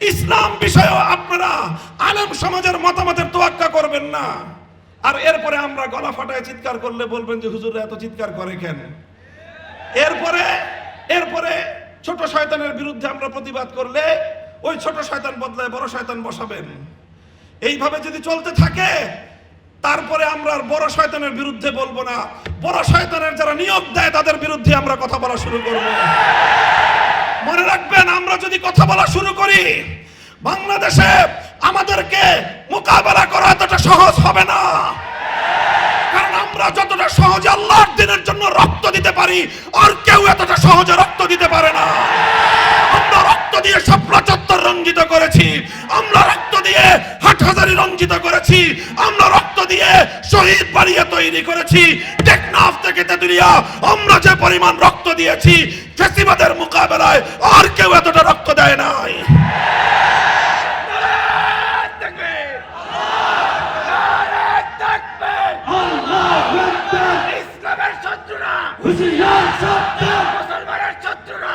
ইসলাম বিষয়েও আপনারা আলেম সমাজের মতামতের তোয়াক্কা করবেন না। আর এরপরে আমরা গলা ফাটায় চিৎকার করলে বলবেন যে হুজুর এত চিৎকার করে কেন? এরপরে এরপরে ছোট শয়তানের বিরুদ্ধে আমরা প্রতিবাদ করলে ওই ছোট শয়তান বদলায় বড় শয়তান বসাবেন। এইভাবে যদি চলতে থাকে, তারপরে আমরা আর বড় শয়তানের বিরুদ্ধে বলব না। বড় শয়তানের যারা নিয়োগ দেয়, তাদের বিরুদ্ধে আমরা কথা বলা শুরু করব। মনে রাখবেন, আমরা যদি কথা বলা শুরু করি, বাংলাদেশে আমাদেরকে মোকাবেলা করা এতটা সহজ হবে না। কারণ আমরা যতটা সহজে আল্লাহর দিনের জন্য রক্ত দিতে পারি, আর কেউ এতটা সহজে রক্ত দিতে পারে না। আমরা রক্ত দিয়ে শাপলা চত্বর রঞ্জিত করেছি, আমরা রক্ত দিয়ে হাটহাজারি রঞ্জিত করেছি, আমরা দিয়ে শহীদ বাড়িয়ে তৈরি করেছি। টেকনাফ থেকে তেতুলিয়া আমরা যে পরিমাণ রক্ত দিয়েছি ফেসিবাদের মোকাবেলায় আর কেউ এতটা রক্ত দেয় নাই। ইসলামের শত্রুরা মুসলমানের শত্রুরা।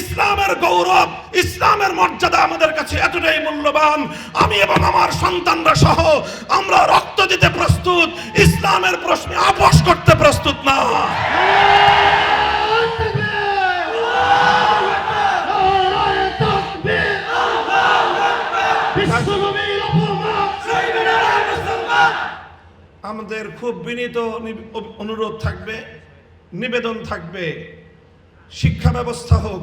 ইসলামের গৌরব, ইসলামের মর্যাদা আমাদের কাছে এতটাই মূল্যবান। আমি এবং আমার সন্তানরা সহ আমরা রক্ত দিতে প্রস্তুত, ইসলামের প্রশ্নে আপোষ করতে প্রস্তুত না। আমাদের খুব বিনীত অনুরোধ থাকবে, নিবেদন থাকবে। শিক্ষা ব্যবস্থা হোক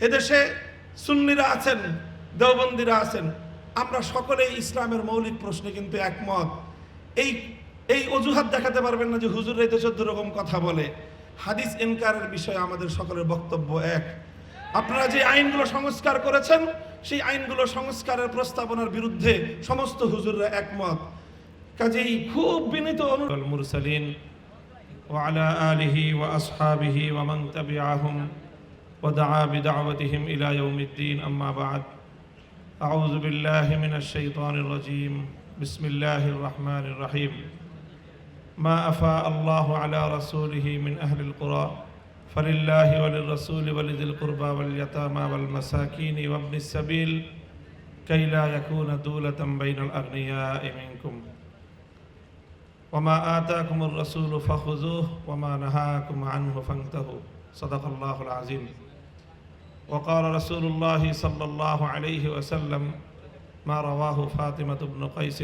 এদেশে সুন্নিরা আছেন, দেওবন্দিরা আছেন। আমরা সকলেই ইসলামের মৌলিক প্রশ্নে কিন্তু একমত। এই এই অজুহাত দেখাতে পারবেন না যে হুজুর রেতে চোদ্দ রকম কথা বলে। হাদিস এনকারের বিষয়ে আমাদের সকলের বক্তব্য এক। আপনারা যে আইনগুলো সংস্কার করেছেন, সেই আইনগুলো সংস্কারের প্রস্তাবনার বিরুদ্ধে সমস্ত হুজুররা একমত। কাজেই খুব বিনীত মুরসালিন, ওয়া আলিহি ওয়া আসহাবিহি ওয়া মান তাবিআহুম। ودعا بدعوتهم إلى يوم الدين أما بعد. أعوذ بالله من الشيطان الرجيم. بسم الله الرحمن الرحيم. ما أفاء الله على رسوله من أهل القرى فلله وللرسول ولذي القربى واليتامى والمساكين وابن السبيل كي لا يكون دولة بين الأغنياء منكم. وما آتاكم الرسول فخذوه وما نهاكم عنه فانتهوا. صدق الله العظيم. وقال رسول الله صلى الله عليه وسلم ما رواه فاطمة بن قيس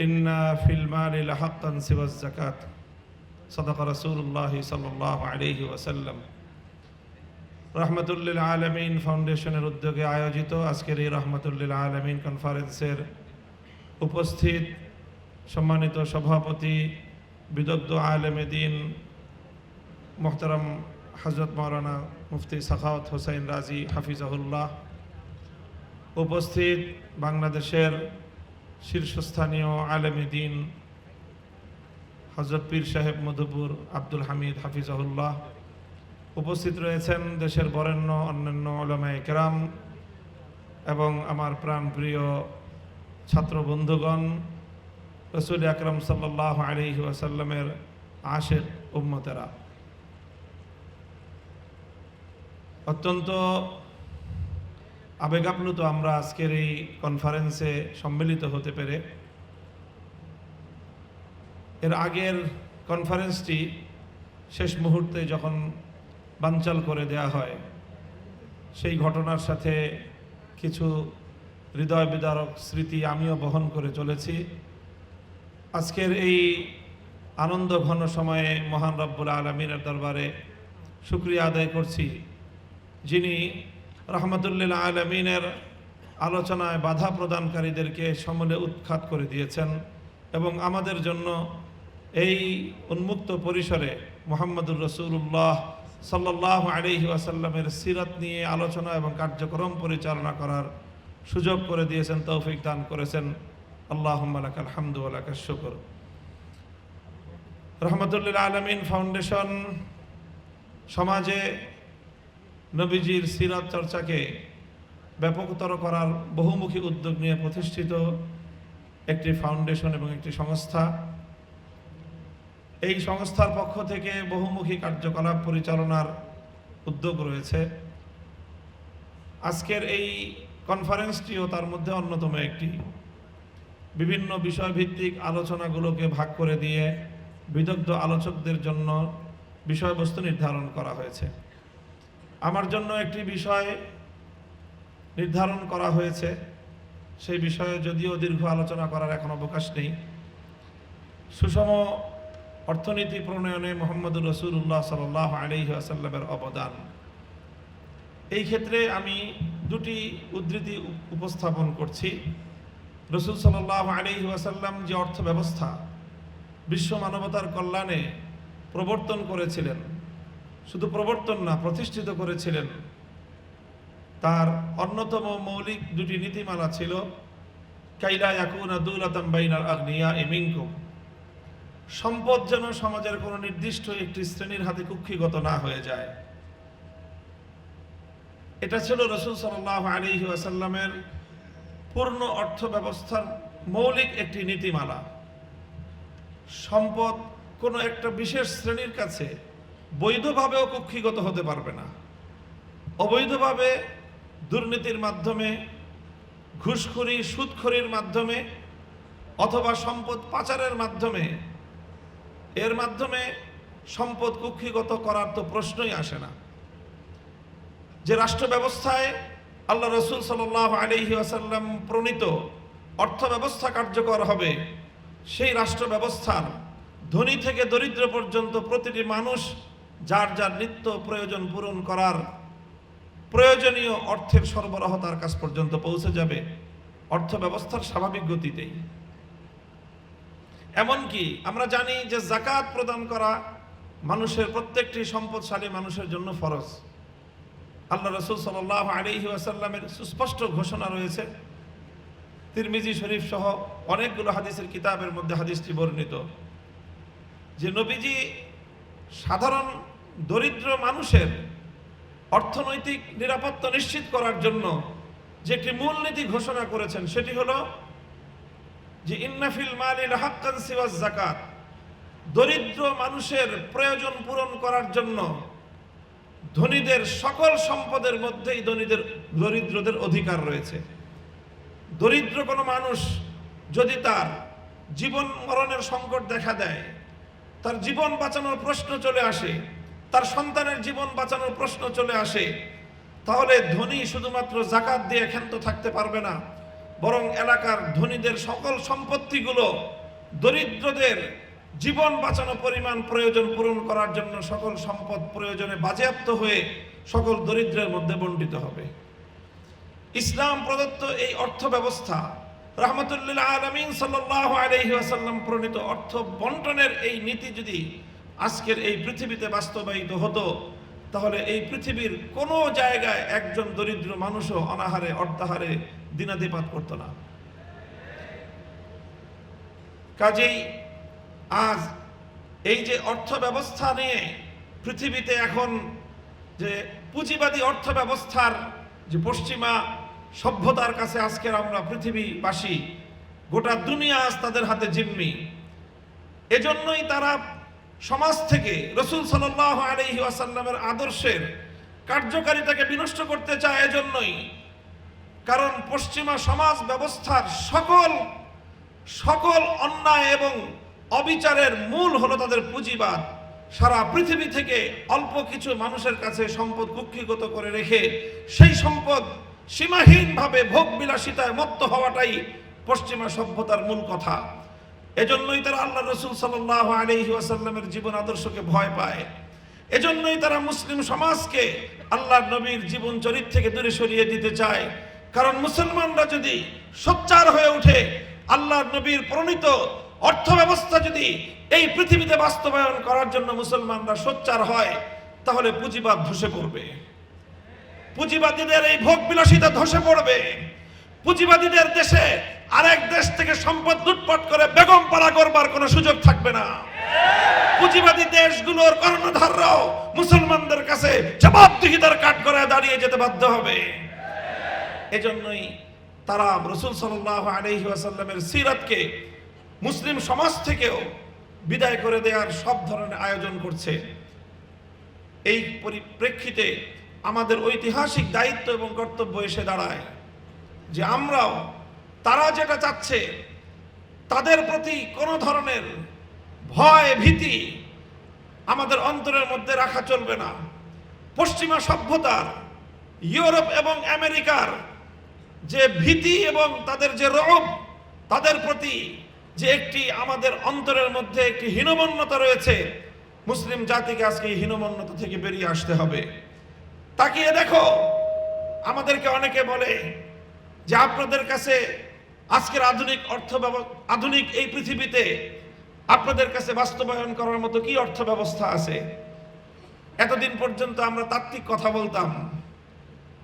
إن في المال لحقا سوى الزكاة صدق رسول الله صلى الله عليه وسلم রহমতুল্লিল আলমিন ফাউন্ডেশনের উদ্যোগে আয়োজিত আজকের এই রহমতুল্লিল আলমিন কনফারেন্সের উপস্থিত সম্মানিত সভাপতি বিদগ্ধ আলেমে দিন মোহতারাম হজরত মৌলানা মুফতি সাখাওয়াত হোসেন রাজি হাফিজাহুল্লাহ উপস্থিত বাংলাদেশের শীর্ষস্থানীয় আলেমে দিন হজরত পীর সাহেব মধুপুর আব্দুল হামিদ হাফিজাহুল্লাহ। উপস্থিত রয়েছেন দেশের বরেণ্য, অন্যান্য ওলামায়ে কেরাম এবং আমার প্রাণপ্রিয় ছাত্র বন্ধুগণ রসুল আকরম সাল্লাহ আলহি ওয়াসাল্লামের আশের উম্মতেরা। অত্যন্ত আবেগাপ্লুত আমরা আজকের এই কনফারেন্সে সম্মিলিত হতে পেরে। এর আগের কনফারেন্সটি শেষ মুহূর্তে যখন বানচাল করে দেয়া হয়, সেই ঘটনার সাথে কিছু হৃদয় বিদারক স্মৃতি আমিও বহন করে চলেছি। আজকের এই আনন্দ ঘন সময়ে মহান রব্বুল আলমিনের দরবারে শুক্রিয়া আদায় করছি। যিনি রহমতুল্লিল আলমিনের আলোচনায় বাধা প্রদানকারীদেরকে সমলে উৎখাত করে দিয়েছেন এবং আমাদের জন্য এই উন্মুক্ত পরিসরে মোহাম্মদুর রসুল্লাহ সাল্লাহ আলিহি আসাল্লামের সিরাত নিয়ে আলোচনা এবং কার্যক্রম পরিচালনা করার সুযোগ করে দিয়েছেন, তৌফিক দান করেছেন। আল্লাহ আলহামদু আলাকা শুকর। রহমতুল্লিল আলমিন ফাউন্ডেশন সমাজে নবীজির সিরাত চর্চাকে ব্যাপকতর করার বহুমুখী উদ্যোগ নিয়ে প্রতিষ্ঠিত একটি ফাউন্ডেশন এবং একটি সংস্থা। এই সংস্থার পক্ষ থেকে বহুমুখী কার্যকলাপ পরিচালনার উদ্যোগ রয়েছে। আজকের এই কনফারেন্সটিও তার মধ্যে অন্যতম একটি। বিভিন্ন বিষয়ভিত্তিক আলোচনাগুলোকে ভাগ করে দিয়ে বিদগ্ধ আলোচকদের জন্য বিষয়বস্তু নির্ধারণ করা হয়েছে। আমার জন্য একটি বিষয় নির্ধারণ করা হয়েছে। সেই বিষয়ে যদিও দীর্ঘ আলোচনা করার এখন অবকাশ নেই। সুষম অর্থনীতি প্রণয়নে মোহাম্মদুর রসুল্লাহ সাল আলহি আসাল্লামের অবদান। এই ক্ষেত্রে আমি দুটি উদ্ধৃতি উপস্থাপন করছি। রসুল সাল্লাহ আলহি আসাল্লাম যে অর্থ ব্যবস্থা বিশ্ব মানবতার কল্যাণে প্রবর্তন করেছিলেন শুধু প্রবর্তন না, প্রতিষ্ঠিত করেছিলেন। তার অন্যতম মৌলিক দুটি নীতিমালা ছিল কাইলা ইয়াকুনা দুলাতাম বাইনাল আগনিয়া সম্পদ যেন সমাজের কোনো নির্দিষ্ট একটি শ্রেণির হাতে কুক্ষিগত না হয়ে যায়। এটা ছিল রসুল সাল্লাহ আলী আসাল্লামের পূর্ণ অর্থ ব্যবস্থার মৌলিক একটি নীতিমালা। সম্পদ কোনো একটা বিশেষ শ্রেণির কাছে বৈধভাবেও কুক্ষিগত হতে পারবে না। অবৈধভাবে দুর্নীতির মাধ্যমে, ঘুষখুরি, সুদখুরির মাধ্যমে অথবা সম্পদ পাচারের মাধ্যমে, এর মাধ্যমে সম্পদ কুক্ষিগত করার তো প্রশ্নই আসে না। যে রাষ্ট্র ব্যবস্থায় আল্লাহ রসুল সাল আলহি আসাল্লাম প্রণীত অর্থ ব্যবস্থা কার্যকর হবে, সেই রাষ্ট্র ব্যবস্থার ধনী থেকে দরিদ্র পর্যন্ত প্রতিটি মানুষ যার যার নিত্য প্রয়োজন পূরণ করার প্রয়োজনীয় অর্থের সরবরাহ তার কাছ পর্যন্ত পৌঁছে যাবে অর্থ ব্যবস্থার স্বাভাবিক গতিতেই। এমনকি আমরা জানি যে জাকাত প্রদান করা মানুষের প্রত্যেকটি সম্পদশালী মানুষের জন্য ফরজ। আল্লাহ রসুল সাল আলিহি আসাল্লামের সুস্পষ্ট ঘোষণা রয়েছে। তিরমিজি শরীফ সহ অনেকগুলো হাদিসের কিতাবের মধ্যে হাদিসটি বর্ণিত। যে নবীজি সাধারণ দরিদ্র মানুষের অর্থনৈতিক নিরাপত্তা নিশ্চিত করার জন্য যে একটি মূলনীতি ঘোষণা করেছেন, সেটি হলো যে ইন্নাফিল মালিল হাক্কান সিওয়াজ জাকাত দরিদ্র মানুষের প্রয়োজন পূরণ করার জন্য ধনীদের সকল সম্পদের মধ্যেই ধনীদের, দরিদ্রদের অধিকার রয়েছে। দরিদ্র কোনো মানুষ যদি তার জীবন মরণের সংকট দেখা দেয়, তার জীবন বাঁচানোর প্রশ্ন চলে আসে তার সন্তানের জীবন বাঁচানোর প্রশ্ন চলে আসে। তাহলে ধনী শুধুমাত্র জাকাত দিয়ে ক্ষান্ত থাকতে পারবে না, বরং এলাকার ধনীদের সকল সম্পত্তিগুলো দরিদ্রদের জীবন বাঁচানো পরিমাণ প্রয়োজন পূরণ করার জন্য সকল সম্পদ প্রয়োজনে বাজেয়াপ্ত হয়ে সকল দরিদ্রের মধ্যে বণ্টিত হবে। ইসলাম প্রদত্ত এই অর্থ ব্যবস্থা রহমতুল্লাহ আলমিন সাল্লাহ আলহি আসাল্লাম প্রণীত অর্থ বন্টনের এই নীতি যদি আজকের এই পৃথিবীতে বাস্তবায়িত হতো, তাহলে এই পৃথিবীর কোনো জায়গায় একজন দরিদ্র মানুষও অনাহারে অর্থাহারে দিনাদিপাত করতো না। কাজেই আজ এই যে অর্থ ব্যবস্থা নিয়ে পৃথিবীতে এখন যে পুঁজিবাদী অর্থ ব্যবস্থার যে পশ্চিমা সভ্যতার কাছে আজকের আমরা পৃথিবীবাসী, গোটা দুনিয়া আজ তাদের হাতে জিম্মি। এজন্যই তারা সমাজ থেকে রসুল সাল্লাহ আদর্শের কার্যকারিতাকে বিনষ্ট করতে চায় এজন্যই। কারণ পশ্চিমা সমাজ ব্যবস্থার সকল সকল অন্যায় এবং অবিচারের মূল হলো তাদের পুঁজিবাদ। সারা পৃথিবী থেকে অল্প কিছু মানুষের কাছে সম্পদ কুক্ষিগত করে রেখে সেই সম্পদ সীমাহীনভাবে ভোগ বিলাসিতায় মত্ত হওয়াটাই পশ্চিমা সভ্যতার মূল কথা। এজন্যই তারা আল্লাহ রসুল সাল্লাহ আলহি আসাল্লামের জীবন আদর্শকে ভয় পায়। এজন্যই তারা মুসলিম সমাজকে আল্লাহ নবীর জীবন চরিত থেকে দূরে সরিয়ে দিতে চায়। কারণ মুসলমানরা যদি সোচ্চার হয়ে ওঠে আল্লাহ নবীর প্রণীত অর্থ ব্যবস্থা যদি এই পৃথিবীতে বাস্তবায়ন করার জন্য মুসলমানরা সোচ্চার হয়, তাহলে পুঁজিবাদ ধসে পড়বে। পুঁজিবাদীদের এই ভোগ বিলাসিতা ধসে পড়বে। পুঁজিবাদীদের দেশে আরেক দেশ থেকে সম্পদ লুটপাট করে বেগম পাড়া করবার কোনো সুযোগ থাকবে না। পুঁজিবাদী দেশগুলোর কর্ণধাররাও মুসলমানদের কাছে জবাবদিহিতার কাঠ করে দাঁড়িয়ে যেতে বাধ্য হবে। এজন্যই তারা রসুল সাল্লাহ আলহি আসাল্লামের সিরাতকে মুসলিম সমাজ থেকেও বিদায় করে দেওয়ার সব ধরনের আয়োজন করছে। এই পরিপ্রেক্ষিতে আমাদের ঐতিহাসিক দায়িত্ব এবং কর্তব্য এসে দাঁড়ায় যে আমরাও তারা যেটা চাচ্ছে, তাদের প্রতি কোনো ধরনের ভয়, ভীতি আমাদের অন্তরের মধ্যে রাখা চলবে না। পশ্চিমা সভ্যতার, ইউরোপ এবং আমেরিকার যে ভীতি এবং তাদের যে রব তাদের প্রতি যে একটি আমাদের অন্তরের মধ্যে একটি হীনমন্যতা রয়েছে, মুসলিম জাতিকে আজকে এই হীনমন্যতা থেকে বেরিয়ে আসতে হবে। তাকিয়ে দেখো, আমাদেরকে অনেকে বলে যে আপনাদের কাছে আজকের আধুনিক অর্থ আধুনিক এই পৃথিবীতে আপনাদের কাছে বাস্তবায়ন করার মতো কি অর্থ ব্যবস্থা আছে? এতদিন পর্যন্ত আমরা তাত্ত্বিক কথা বলতাম।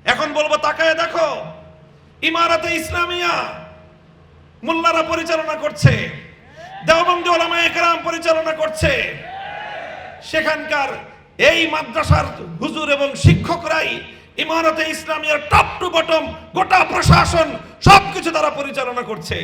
এখন বলব তাকায় দেখো, ইমারতে ইসলামিয়া মোল্লারা পরিচালনা করছে, দেওবন্দি ওলামা একরাম পরিচালনা করছে। সেখানকার এই মাদ্রাসার হুজুর এবং শিক্ষকরাই ইমারতে ইসলামিয়ার টপ টু বটম গোটা প্রশাসন সবকিছু তারা পরিচালনা করছে।